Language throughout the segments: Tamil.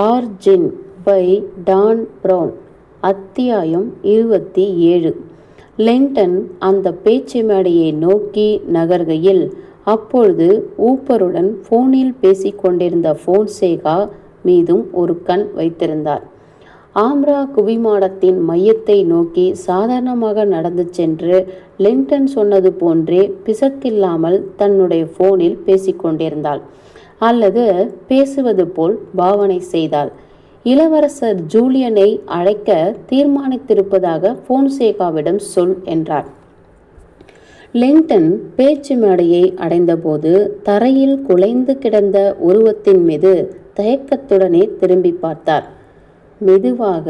ஆர்ஜின் பை டான் ப்ரவுன் அத்தியாயம் இருபத்தி ஏழு. லிங்டன் அந்த பேச்சு மேடையை நோக்கி நகர்கையில் அப்பொழுது ஊப்பருடன் ஃபோனில் பேசிக்கொண்டிருந்த ஃபோன்சேகா மீதும் ஒரு கண் வைத்திருந்தார். ஆம்ரா குவிமாடத்தின் மையத்தை நோக்கி சாதாரணமாக நடந்து சென்று லிண்டன் சொன்னது போன்றே பிசக்கில்லாமல் தன்னுடைய ஃபோனில் பேசிக்கொண்டிருந்தாள் அல்லது பேசுவது போல் பாவனை செய்தாள். இளவரசர் ஜூலியனை அழைக்க தீர்மானித்திருப்பதாக ஃபோன்சேகாவிடம் சொல் என்றார். லிங்டன் பேச்சு மேடையை அடைந்தபோது தரையில் குலைந்து கிடந்த உருவத்தின் மீது தயக்கத்துடனே திரும்பி பார்த்தார். மெதுவாக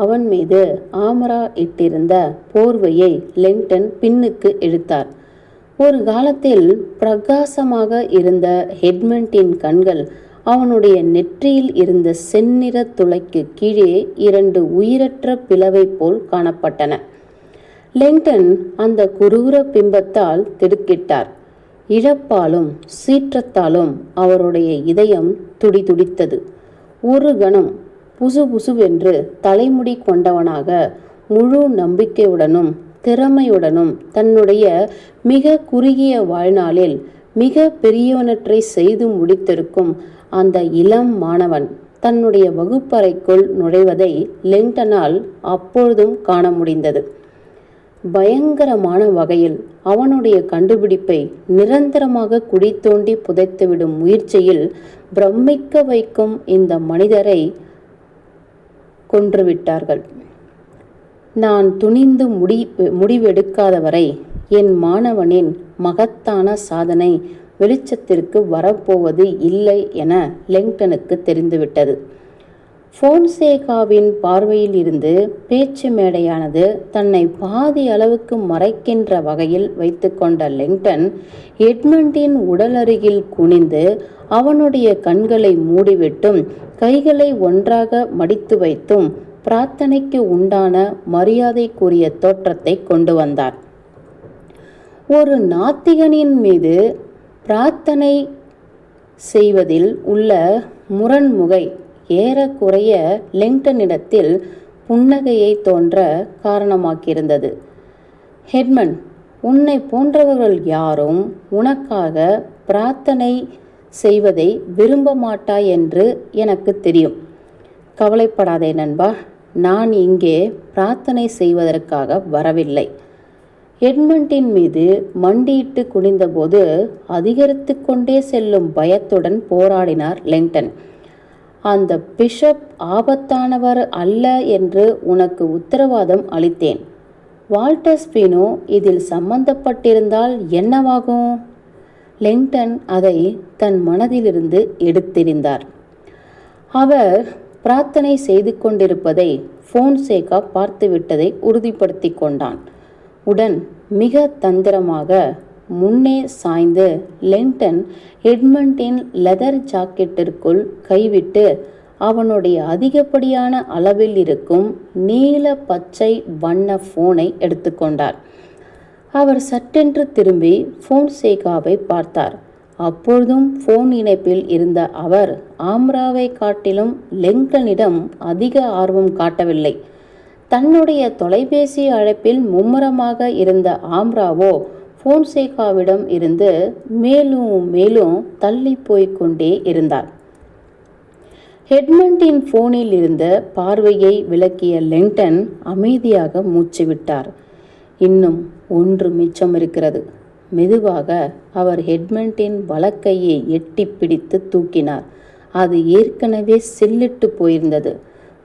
அவன் மீது ஆமரா இட்டிருந்த போர்வையை லிங்டன் பின்னுக்கு இழுத்தார். ஒரு காலத்தில் பிரகாசமாக இருந்த ஹெட்மண்டின் கண்கள் அவனுடைய நெற்றியில் இருந்த செந்நிற துளைக்கு கீழே இரண்டு உயிரற்ற பிளவை போல் காணப்பட்டன. லெங்டன் அந்த குரூர பிம்பத்தால் திடுக்கிட்டார். இழப்பாலும் சீற்றத்தாலும் அவருடைய இதயம் துடிதுடித்தது. ஒரு கணம் புசு புசுவென்று தலைமுடி கொண்டவனாக முழு நம்பிக்கையுடனும் திறமையுடனும் தன்னுடைய மிக குறுகிய வாழ்நாளில் மிக பெரியவனற்றை செய்து முடித்திருக்கும் அந்த இளம் மாணவன் தன்னுடைய வகுப்பறைக்குள் நுழைவதை லிங்டனால் அப்பொழுதும் காண முடிந்தது. பயங்கரமான வகையில் அவனுடைய கண்டுபிடிப்பை நிரந்தரமாக குடி தோண்டி புதைத்துவிடும் முயற்சியில் பிரமிக்க வைக்கும் இந்த மனிதரை கொன்றுவிட்டார்கள். நான் துணிந்து முடி முடிவெடுக்காதவரை என் மாணவனின் மகத்தான சாதனை வெளிச்சத்திற்கு வரப்போவது இல்லை என லெங்டனுக்கு தெரிந்துவிட்டது. ஃபோன்சேகாவின் பார்வையில் இருந்து பேச்சு மேடையானது தன்னை பாதி அளவுக்கு மறைக்கின்ற வகையில் வைத்துக்கொண்ட லெங்டன் எட்மண்டின் உடல் அருகில் குனிந்து அவனுடைய கண்களை மூடிவிட்டும் கைகளை ஒன்றாக மடித்து வைத்தும் பிரார்த்தனைக்கு உண்டான மரியாதைக்குரிய தோற்றத்தை கொண்டு வந்தார். ஒரு நாத்திகனின் மீது பிரார்த்தனை செய்வதில் உள்ள முரண்முகை ஏறக்குறைய லெங்டனிடத்தில் புன்னகையை தோன்ற காரணமாக்கியிருந்தது. ஹெட்மன் உன்னை போன்றவர்கள் யாரும் உனக்காக பிரார்த்தனை செய்வதை விரும்ப மாட்டாய் என்று எனக்கு தெரியும். கவலைப்படாதே நண்பா. நான் இங்கே பிரார்த்தனை செய்வதற்காக வரவில்லை. எட்மண்டின் மீது மண்டியிட்டு குனிந்தபோது அதிகரித்து கொண்டே செல்லும் பயத்துடன் போராடினார் லெங்டன். அந்த பிஷப் ஆபத்தானவர் அல்ல என்று உனக்கு உத்தரவாதம் அளித்தேன். வால்டர் ஸ்பீனோ இதில் சம்பந்தப்பட்டிருந்தால் என்னவாகும்? லெங்டன் அதை தன் மனதிலிருந்து எடுத்தெறிந்தார். அவர் பிரார்த்தனை செய்து கொண்டிருப்பதை ஃபோன்சேகா பார்த்துவிட்டதை உறுதிப்படுத்தி கொண்டான். உடன் மிக தந்திரமாக முன்னே சாய்ந்து லெங்டன் எட்மண்டின் லெதர் ஜாக்கெட்டிற்குள் கைவிட்டு அவனுடைய அதிகப்படியான அளவில் இருக்கும் நீல பச்சை வண்ண ஃபோனை எடுத்துக்கொண்டார் அவர் சட்டென்று திரும்பி ஃபோன்சேகாவை பார்த்தார். அப்பொழுதும் ஃபோன் இணைப்பில் இருந்த அவர் ஆம்ராவை காட்டிலும் லெங்கனிடம் அதிக ஆர்வம் காட்டவில்லை. தன்னுடைய தொலைபேசி அழைப்பில் மும்முரமாக இருந்த ஆம்ராவோ ஃபோன்சேகாவிடம் இருந்து மேலும் மேலும் தள்ளி போய்க் கொண்டே இருந்தார். ஹெட்மண்டின் ஃபோனில் இருந்த பார்வையை விளக்கிய லெங்டன் அமைதியாக மூச்சு விட்டார். இன்னும் ஒன்று மிச்சம் இருக்கிறது. மெதுவாக அவர் ஹெட்மண்டின் வலக்கையை எட்டி பிடித்து தூக்கினார். அது ஏற்கனவே சில்லிட்டு போயிருந்தது.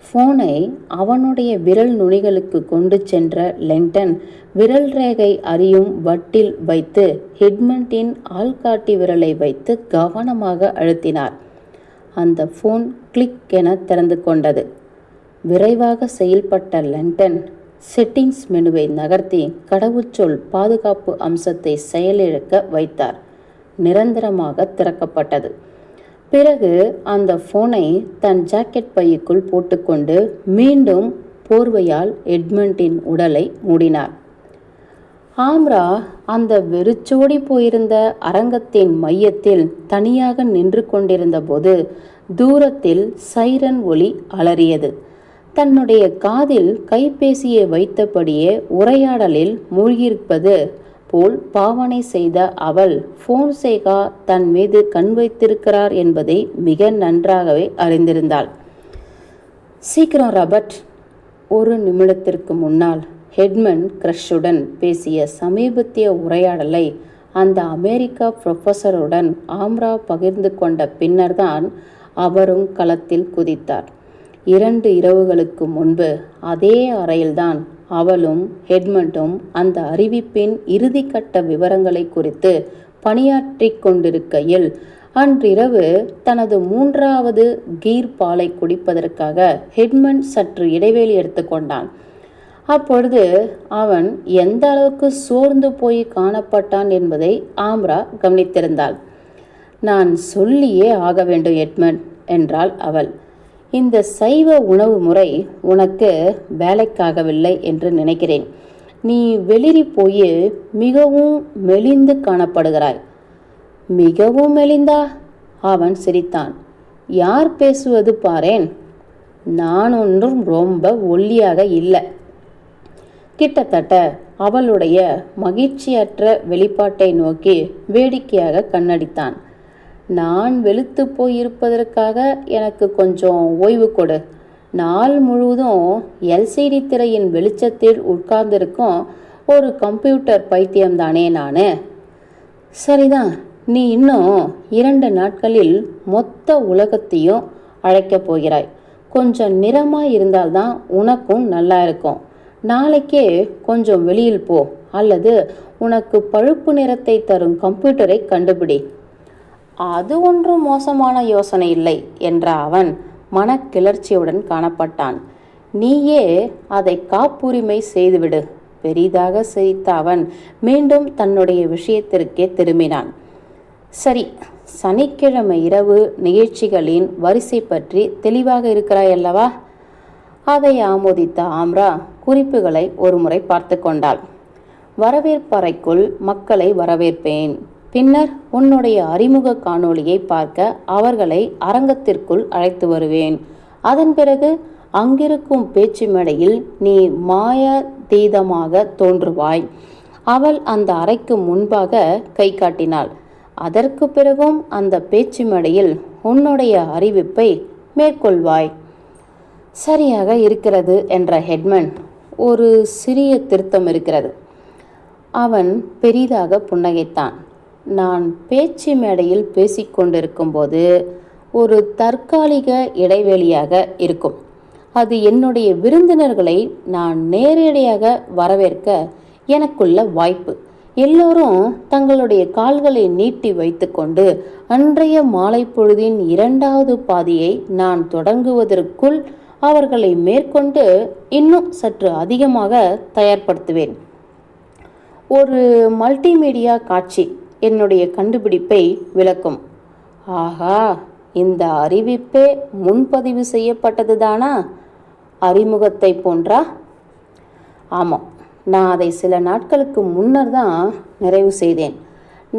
ஃபோனை அவனுடைய விரல் நுனிகளுக்கு கொண்டு சென்ற லெங்டன் விரல் ரேகை அறியும் வட்டில் வைத்து ஹெட்மண்டின் ஆள்காட்டி விரலை வைத்து கவனமாக அழுத்தினார். அந்த ஃபோன் கிளிக் என திறந்து கொண்டது. விரைவாக செயல்பட்ட லெங்டன் செட்டிங்ஸ் மெனுவை நகர்த்தி கடவுச்சொல் பாதுகாப்பு அம்சத்தை செயலிழக்க வைத்தார். நிரந்தரமாக திறக்கப்பட்டது. பிறகு அந்த ஃபோனை தன் ஜாக்கெட் பையுக்குள் போட்டுக்கொண்டு மீண்டும் போர்வையால் எட்மண்டின் உடலை மூடினார். ஆம்ரா அந்த வெறிச்சோடி போயிருந்த அரங்கத்தின் மையத்தில் தனியாக நின்று கொண்டிருந்த போது தூரத்தில் சைரன் ஒலி அலறியது. தன்னுடைய காதில் கைபேசியை வைத்தபடியே உரையாடலில் மூழ்கியிருப்பது போல் பாவனை செய்த அவள் போன்சேகா தன் மீது கண் வைத்திருக்கிறார் என்பதை மிக நன்றாகவே அறிந்திருந்தாள். சீக்கிரம் ராபர்ட் ஒரு நிமிடத்திற்கு முன்னால் ஹெட்மன் கிரஷுடன் பேசிய சமீபத்திய உரையாடலை அந்த அமெரிக்கா ப்ரொஃபஸருடன் ஆம்ரா பகிர்ந்து கொண்ட பின்னர்தான் அவரும் களத்தில் குதித்தார். இரண்டு இரவுகளுக்கு முன்பு அதே அறையில்தான் அவளும் ஹெட்மண்டும் அந்த அறிவிப்பின் இறுதிக்கட்ட விவரங்களை குறித்து பணியாற்றிக் கொண்டிருக்கையில் அன்றிரவு தனது மூன்றாவது கீர் பாலை குடிப்பதற்காக ஹெட்மன் சற்று இடைவெளி எடுத்துக்கொண்டான் அப்பொழுது அவன் எந்த அளவுக்கு சோர்ந்து போய் காணப்பட்டான் என்பதை ஆம்ரா கவனித்திருந்தாள். நான் சொல்லியே ஆக வேண்டும் ஹெட்மண்ட் என்றாள் அவள். இந்த சைவ உணவு முறை உனக்கு வேலைக்காகவில்லை என்று நினைக்கிறேன். நீ வெளிரி போய் மிகவும் மெலிந்து காணப்படுகிறாய். மிகவும் மெலிந்தா? அவன் சிரித்தான். யார் பேசுவது பாரேன்? நான் ஒன்றும் ரொம்ப ஒல்லியாக இல்லை. கிட்டத்தட்ட அவளுடைய மகிழ்ச்சியற்ற வெளிப்பாட்டை நோக்கி வேடிக்கையாக கண்ணடித்தான். நான் வெளுத்து போயிருப்பதற்காக எனக்கு கொஞ்சம் ஓய்வு கொடு. நாள் முழுவதும் எல்சிடி திரையின் வெளிச்சத்தில் உட்கார்ந்திருக்கும் ஒரு கம்ப்யூட்டர் பைத்தியம்தானே நான்? சரிதான் நீ இன்னும் இரண்டு நாட்களில் மொத்த உலகத்தையும் அழைக்கப் போகிறாய். கொஞ்சம் நிறமாக இருந்தால்தான் உனக்கும் நல்லா இருக்கும். நாளைக்கே கொஞ்சம் வெளியில் போ அல்லது உனக்கு பழுப்பு நிறத்தை தரும் கம்ப்யூட்டரை கண்டுபிடி. அது ஒன்றும் மோசமான யோசனை இல்லை என்ற அவன் மனக்கிளர்ச்சியுடன் காணப்பட்டான். நீயே அதை காப்புரிமை செய்துவிடு. பெரிதாக சிரித்த அவன் மீண்டும் தன்னுடைய விஷயத்திற்கே திரும்பினான். சரி சனிக்கிழமை இரவு நிகழ்ச்சிகளின் வரிசை பற்றி தெளிவாக இருக்கிறாய் அல்லவா? அதை ஆமோதித்த ஆம்ரா குறிப்புகளை ஒருமுறை பார்த்து கொண்டாள். வரவேற்பறைக்குள் மக்களை வரவேற்பேன். பின்னர் உன்னுடைய அறிமுக காணொளியை பார்க்க அவர்களை அரங்கத்திற்குள் அழைத்து வருவேன். அதன் பிறகு அங்கிருக்கும் பேச்சு மேடையில் நீ மாயதீதமாக தோன்றுவாய். அவள் அந்த அறைக்கு முன்பாக கை காட்டினாள். அதற்கு பிறகும் அந்த பேச்சு மேடையில் உன்னுடைய அறிவிப்பை மேற்கொள்வாய். சரியாக இருக்கிறது என்ற ஹெட்மன் ஒரு சிறிய திருத்தம் இருக்கிறது. அவன் பெரிதாக புன்னகைத்தான். நான் பேச்சு மேடையில் பேசிக்கொண்டிருக்கும்போது ஒரு தற்காலிக இடைவெளியாக இருக்கும். அது என்னுடைய விருந்தினர்களை நான் நேரடியாக வரவேற்க எனக்குள்ள வாய்ப்பு. எல்லோரும் தங்களுடைய கால்களை நீட்டி வைத்துக்கொண்டு அன்றைய மாலை பொழுதின் இரண்டாவது பாதியை நான் தொடங்குவதற்குள் அவர்களை மேற்கொண்டு இன்னும் சற்று அதிகமாக தயார்படுத்துவேன். ஒரு மல்டிமீடியா காட்சி என்னுடைய கண்டுபிடிப்பை விளக்கும். ஆஹா இந்த அறிவிப்பே முன்பதிவு செய்யப்பட்டது தானா அறிமுகத்தை போன்றா? ஆமாம் நான் அதை சில நாட்களுக்கு முன்னர் தான் நிறைவு செய்தேன்.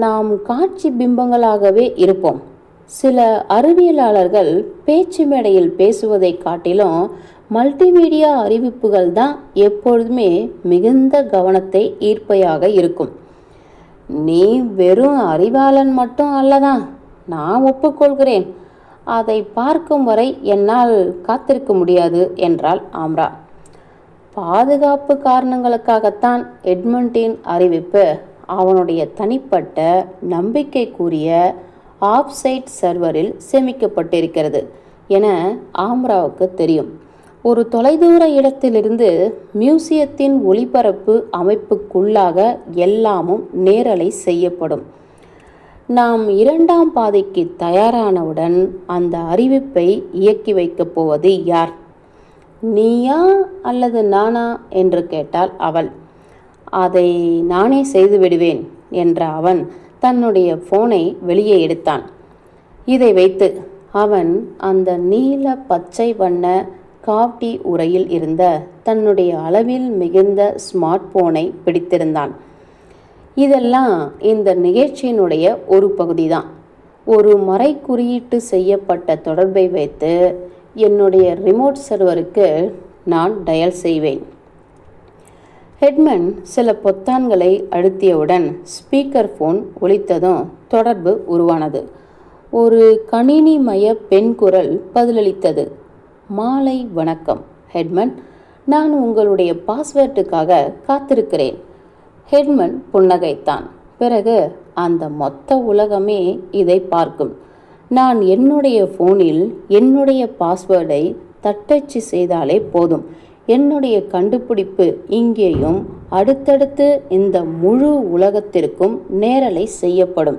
நாம் காட்சி பிம்பங்களாகவே இருப்போம். சில அறிவியலாளர்கள் பேச்சு மேடையில் பேசுவதை காட்டிலும் மல்டிமீடியா அறிவிப்புகள் தான் எப்பொழுதுமே மிகுந்த கவனத்தை ஈர்ப்பையாக இருக்கும். நீ வெறும் அறிவாளன் மட்டும் அல்லதான் நான் ஒப்புக்கொள்கிறேன். அதை பார்க்கும் வரை என்னால் காத்திருக்க முடியாது என்றாள் ஆம்ரா. பாதுகாப்பு காரணங்களுக்காகத்தான் எட்மண்டின் அறிவிப்பு அவனுடைய தனிப்பட்ட நம்பிக்கைக்குரிய ஆஃப்சைட் சர்வரில் சேமிக்கப்பட்டிருக்கிறது என ஆம்ராவுக்கு தெரியும். ஒரு தொலைதூர இடத்திலிருந்து மியூசியத்தின் ஒளிபரப்பு அமைப்புக்குள்ளாக எல்லாமும் நேரலை செய்யப்படும். நாம் இரண்டாம் பாதைக்கு தயாரானவுடன் அந்த அறிவிப்பை இயக்கி வைக்கப் போவது யார்? நீயா அல்லது நானா என்று கேட்டாள் அவள். அதை நானே செய்து விடுவேன் என்ற அவன் தன்னுடைய போனை வெளியே எடுத்தான். இதை வைத்து அவன் அந்த நீல பச்சை வண்ண காவ்டி உரையில் இருந்த தன்னுடைய அளவில் மிகுந்த ஸ்மார்ட் போனை பிடித்திருந்தான். இதெல்லாம் இந்த நிகழ்ச்சியினுடைய ஒரு பகுதி தான் ஒரு மறை குறியீட்டு செய்யப்பட்ட தொடர்பை வைத்து என்னுடைய ரிமோட் சர்வருக்கு நான் டயல் செய்வேன். ஹெட்மன் சில பொத்தான்களை அழுத்தியவுடன் ஸ்பீக்கர் ஃபோன் ஒலித்ததும் தொடர்பு உருவானது. ஒரு கணினிமய பெண் குரல் பதிலளித்தது. மாலை வணக்கம். ஹெட்மன் நான் உங்களுடைய பாஸ்வேர்டுக்காக காத்திருக்கிறேன். ஹெட்மன் புன்னகைத்தான். பிறகு அந்த மொத்த உலகமே இதை பார்க்கும். நான் என்னுடைய ஃபோனில் என்னுடைய பாஸ்வேர்டை தட்டச்சு செய்தாலே போதும். என்னுடைய கண்டுபிடிப்பு இங்கேயும் அடுத்தடுத்து இந்த முழு உலகத்திற்கும் நேரலை செய்யப்படும்.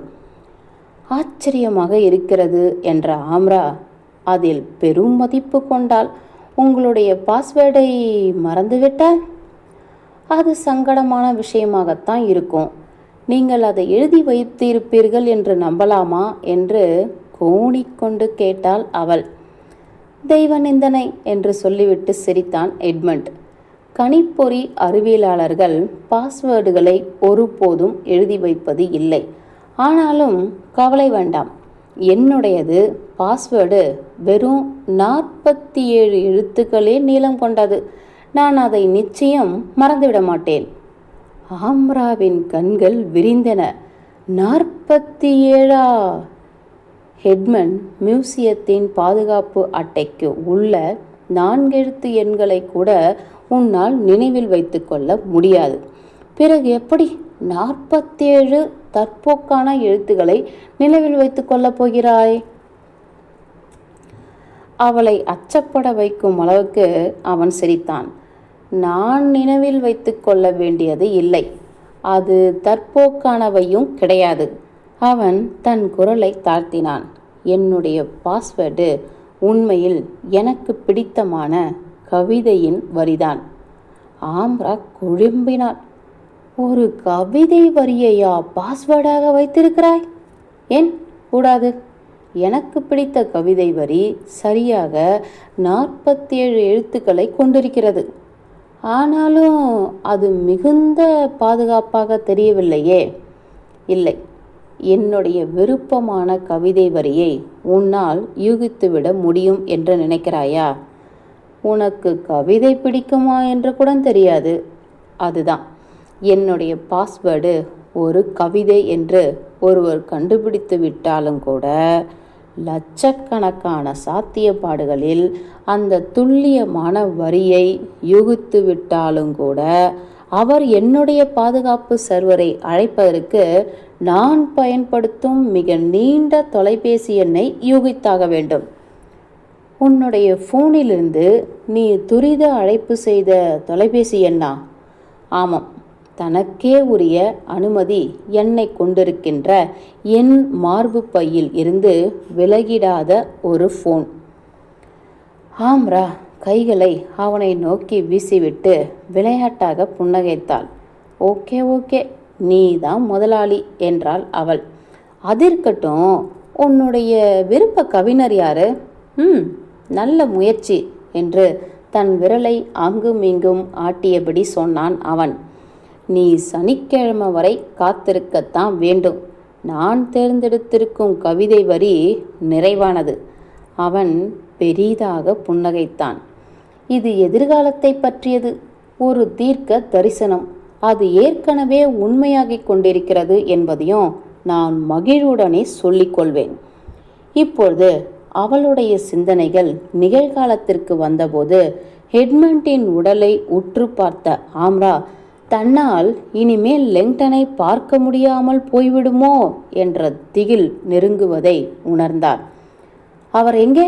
ஆச்சரியமாக இருக்கிறது என்ற ஆம்ரா அதில் பெரும் மதிப்பு கொண்டால் உங்களுடைய பாஸ்வேர்டை மறந்துவிட்டால்? அது சங்கடமான விஷயமாகத்தான் இருக்கும். நீங்கள் அதை எழுதி வைத்திருப்பீர்கள் என்று நம்பலாமா? என்று கோணிக்கொண்டு கேட்டாள் அவள். தெய்வ நிந்தனை என்று சொல்லிவிட்டு சிரித்தான் எட்மண்ட். கணிப்பொறி அறிவியலாளர்கள் பாஸ்வேர்டுகளை ஒருபோதும் எழுதி வைப்பது இல்லை. ஆனாலும் கவலை வேண்டாம். என்னுடையது? பாஸ்வேர்டு வெறும் நாற்பத்தி ஏழு எழுத்துக்களே நீளம் கொண்டது. நான் அதை நிச்சயம் மறந்துவிட மாட்டேன். ஆம்ராவின் கண்கள் விரிந்தன. நாற்பத்தி ஏழா ஹெட்மன் மியூசியத்தின் பாதுகாப்பு அட்டைக்கு உள்ள நான்கெழுத்து எண்களை கூட உன்னால் நினைவில் வைத்துக்கொள்ள முடியாது. பிறகு எப்படி? நாற்பத்தேழு தற்போக்கான எழுத்துக்களை நினைவில் வைத்துக் கொள்ளப் போகிறாய். அவளை அச்சப்பட வைக்கும் அளவுக்கு அவன் சிரித்தான். நான் நினைவில் வைத்துக் கொள்ள வேண்டியது இல்லை. அது தற்போக்கானவையும் கிடையாது. அவன் தன் குரலை தாழ்த்தினான். என்னுடைய பாஸ்வேர்டு உண்மையில் எனக்கு பிடித்தமான கவிதையின் வரிதான். ஆம்ரா குழும்பினாள் ஒரு கவிதை வரியையா பாஸ்வேர்டாக வைத்திருக்கிறாய்? ஏன்? கூடாது. எனக்கு பிடித்த கவிதை வரி சரியாக நாற்பத்தேழு எழுத்துக்களை கொண்டிருக்கிறது. ஆனாலும் அது மிகுந்த பாதுகாப்பாக தெரியவில்லையே. இல்லை. என்னுடைய விருப்பமான கவிதை வரியை உன்னால் யூகித்துவிட முடியும் என்று நினைக்கிறாயா? உனக்கு கவிதை பிடிக்குமா என்று கூட தெரியாது. அதுதான். என்னுடைய பாஸ்வேர்டு ஒரு கவிதை என்று ஒருவர் கண்டுபிடித்து விட்டாலும் கூட லட்சக்கணக்கான சாத்தியப்பாடுகளில் அந்த துல்லியமான வரியை யூகித்து விட்டாலும் கூட அவர் என்னுடைய பாதுகாப்பு சர்வரை அழைப்பதற்கு நான் பயன்படுத்தும் மிக நீண்ட தொலைபேசி எண்ணை யூகித்தாக வேண்டும். உன்னுடைய ஃபோனிலிருந்து நீ துரித அழைப்பு செய்த தொலைபேசி எண்ணா? ஆமாம். தனக்கே உரிய அனுமதி என்னை கொண்டிருக்கின்ற என் மார்பு பையில் இருந்து விலகிடாத ஒரு ஃபோன் ஆம்ரா கைகளை அவனை நோக்கி வீசிவிட்டு விளையாட்டாக புன்னகைத்தாள். ஓகே ஓகே நீ தான் முதலாளி என்றாள் அவள். அதிர்க்கட்டும் உன்னுடைய விருப்ப கவிஞர் யாரு? ம் நல்ல முயற்சி என்று தன் விரலை அங்கும் இங்கும் ஆட்டியபடி சொன்னான் அவன். நீ சனிக்கிழமை வரை காத்திருக்கத்தான் வேண்டும். நான் தேர்ந்தெடுத்திருக்கும் கவிதை வரி நிறைவானது. அவன் பெரிதாக புன்னகைத்தான். இது எதிர்காலத்தை பற்றியது. ஒரு தீர்க்க தரிசனம். அது ஏற்கனவே உண்மையாகிக் கொண்டிருக்கிறது என்பதையும் நான் மகிழ்வுடனே சொல்லிக்கொள்வேன் இப்பொழுது அவளுடைய சிந்தனைகள் நிகழ்காலத்திற்கு வந்தபோது ஹெட்மண்டின் உடலை உற்று பார்த்த ஆம்ரா தன்னால் இனிமேல் லெங்டனை பார்க்க முடியாமல் போய்விடுமோ? என்ற திகில் நெருங்குவதை உணர்ந்தார். அவர் எங்கே?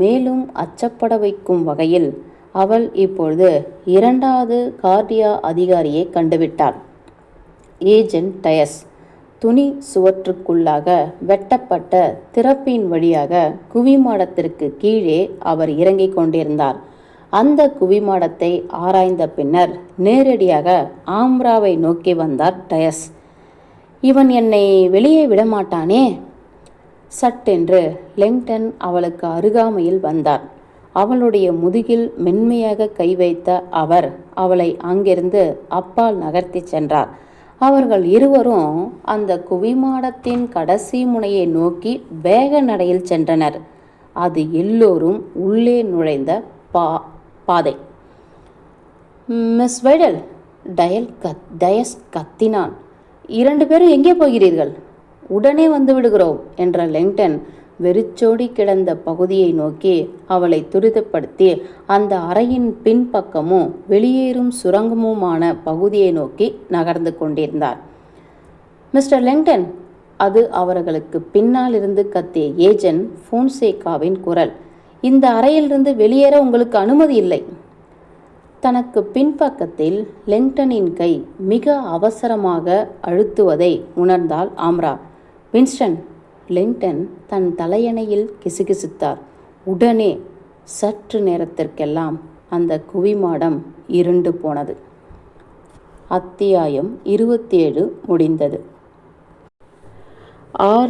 மேலும் அச்சப்பட வைக்கும் வகையில். அவள் இப்பொழுது இரண்டாவது கார்டியா அதிகாரியை கண்டுவிட்டாள். ஏஜென்ட் டயஸ் துணி சுவற்றுக்குள்ளாக வெட்டப்பட்ட திறப்பின் வழியாக குவிமாடத்திற்கு கீழே அவர் இறங்கிக் கொண்டிருந்தார். அந்த குவிமாடத்தை ஆராய்ந்த பின்னர் நேரடியாக ஆம்ராவை நோக்கி வந்தார் டயஸ். இவன் என்னை வெளியே விடமாட்டானே? சட்டென்று. லெங்டன் அவளுக்கு அருகாமையில் வந்தார். அவளுடைய முதுகில் மென்மையாக கை வைத்த அவர் அவளை அங்கிருந்து அப்பால் நகர்த்தி சென்றார். அவர்கள் இருவரும் அந்த குவிமாடத்தின் கடைசி முனையை நோக்கி வேக நடையில் சென்றனர். அது எல்லோரும் உள்ளே நுழைந்த பா பாதை. மிஸ் வைடல் டயல் கத் டயஸ் கத்தினான். இரண்டு பேரும் எங்கே போகிறீர்கள்? உடனே வந்து விடுகிறோம் என்ற லெங்டன் வெறிச்சோடி கிடந்த பகுதியை நோக்கி அவளை துரிதப்படுத்தி அந்த அறையின் பின்பக்கமும் வெளியேறும் சுரங்கமுமான பகுதியை நோக்கி நகர்ந்து கொண்டிருந்தார். மிஸ்டர் லெங்டன் அது அவர்களுக்கு பின்னால் இருந்து கத்திய ஏஜென்ட் ஃபோன்சேகாவின் குரல். இந்த அறையிலிருந்து வெளியேற உங்களுக்கு அனுமதி இல்லை. தனக்கு பின்பக்கத்தில் லெங்டனின் கை மிக அவசரமாக அழுத்துவதை உணர்ந்தாள் ஆம்ரா. வின்ஸ்டன் லெங்டன் தன் தலையணையில் கிசுகிசுத்தார். உடனே சற்று நேரத்திற்கெல்லாம் அந்த குவிமாடம் இருண்டு போனது. அத்தியாயம் இருபத்தேழு முடிந்தது. ஆர்.